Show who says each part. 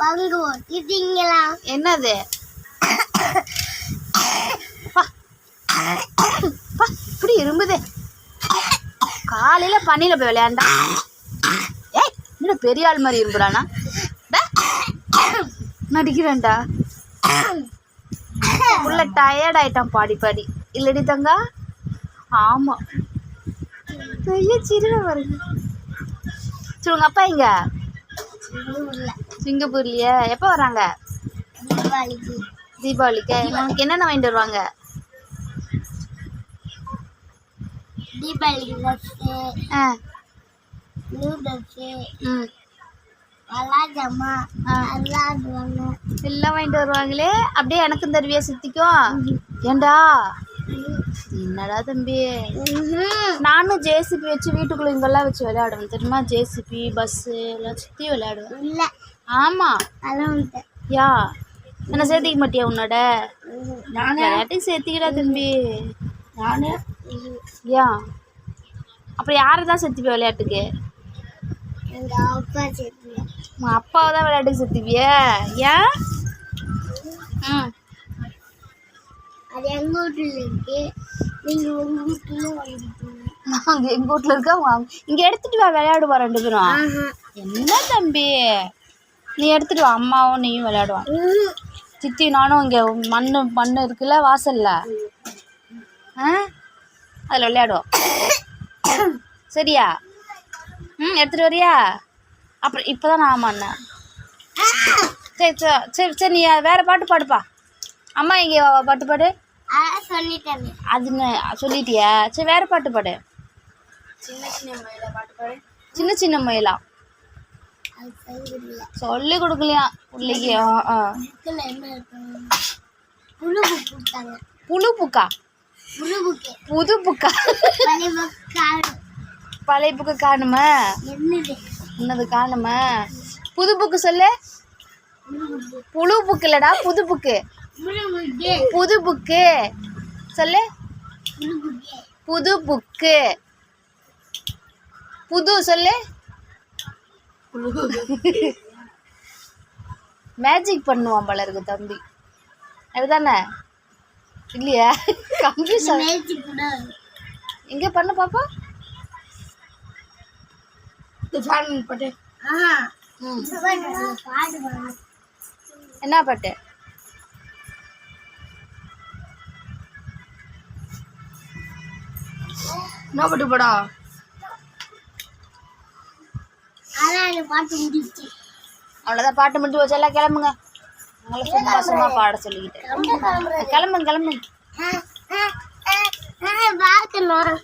Speaker 1: பங்கு ஓட்டிட்டீங்களா
Speaker 2: என்னது? இப்படி இரும்புது. காலையில பண்ணியில போய் விளையாண்டா. ஏய் என்ன பெரிய ஆள் மாதிரி இரும்புறானா. நடிக்கிறேன்டா. உள்ள டயர்ட் ஆயிட்டான் பாடி பாடி. இல்லடி தங்கா. ஆமா. பெரிய சிறுவை வருது சரி உங்க அப்பா எங்க? சிங்கப்பூர்லயா? எப்போ வராங்க?
Speaker 1: தீபாவளிக்கு.
Speaker 2: தீபாவளிக்கு? என்னென்ன வாங்கிட்டு வருவாங்க?
Speaker 1: தீபாவளிக்கு ட்ரெஸ்ஸு
Speaker 2: ஆ.
Speaker 1: நியூ ட்ரெஸ்ஸு
Speaker 2: ம்.
Speaker 1: விளாட்றமா
Speaker 2: ஆ.
Speaker 1: விளாடுவாங்க
Speaker 2: எல்லாம் வாங்கிட்டு வருவாங்களே? அப்படியே எனக்கும் தருவியா சித்திக்கும்? ஏண்டா? என்னடா தம்பி? நானும் ஜேசிபி வச்சு வீட்டுக்குள்ள இங்கெல்லாம் வச்சு விளையாடுவேன். தெரியுமா? ஜேசிபி பஸ்ஸு எல்லாம் சுற்றி விளையாடுவேன்.
Speaker 1: இல்லை.
Speaker 2: ஆமாம்
Speaker 1: வந்துட்டேன்.
Speaker 2: யா? என்ன சேர்த்திக்க மாட்டியா உன்னோட? விளையாட்டுக்கு சேர்த்திக்கடா தம்பி.
Speaker 1: நானே.
Speaker 2: யா? அப்புறம் யாரை தான் சேர்த்துப்பியா விளையாட்டுக்கு? உங்கள் அப்பாவை தான் விளையாட்டுக்கு சேர்த்துப்பியா? ஏன் ம்.
Speaker 1: அது எங்கள் வீட்டில் இருக்கு. நீங்கள் உங்கள் வீட்டில் வாங்கிட்டீங்க
Speaker 2: நாங்கள் எங்கள் வீட்டில் இருக்க? அவங்க இங்கே எடுத்துட்டு வா விளையாடுவா ரெண்டு பேரும். என்ன தம்பி? நீ எடுத்துட்டு வா அம்மாவும் நீயும் விளையாடுவான் சித்தி நானும் இங்கே மண் மண் இருக்குல்ல வாசல்ல. ஆ? அதில் விளையாடுவோம். சரியா? ம் எடுத்துட்டு வரியா? அப்புறம் இப்போ தான் நான் ஆமாண்ணேன் சரி சரி சரி சரி நீ வேறு பாட்டு பாடுப்பா. அம்மா இங்கே பாட்டு பாடு. அதுன்னு சொல்லிட்டியா? சரி வேறு பாட்டு பாடு.
Speaker 1: சின்ன சின்ன மயில பாட்டு பாடு.
Speaker 2: சின்ன சின்ன மயிலா. சொல்லி கொடுக்கலையா? பிள்ளைக்கு
Speaker 1: புழு
Speaker 2: புக்கா? புது புக்கா?
Speaker 1: பழைய
Speaker 2: புக்கு காணுமா.
Speaker 1: என்னது?
Speaker 2: காணுமா? புது புக்கு சொல்லு.
Speaker 1: புழு புக்கு
Speaker 2: இல்லடா புது புக்கு. புது புக்கு. சொல்லு. புது புக்கு. புது சொல்லு. மேஜிக் பண்ணுவான் போல இருக்கு தம்பி. அதுதானே? இல்லையா?
Speaker 1: கூட
Speaker 2: எங்க பண்ண பாப்பா. என்ன பாட்டு? என்ன பாட்டு போடா?
Speaker 1: பாட்டு முடிச்சு
Speaker 2: அவ்வளோதான் பாட்டு முடிஞ்சு வச்சு எல்லாம் கிளம்புங்க. உங்களை சும்மா சும்மா பாட சொல்லிக்கிட்டு. கிளம்புங்க கிளம்புங்க.
Speaker 1: பார்க்கணும்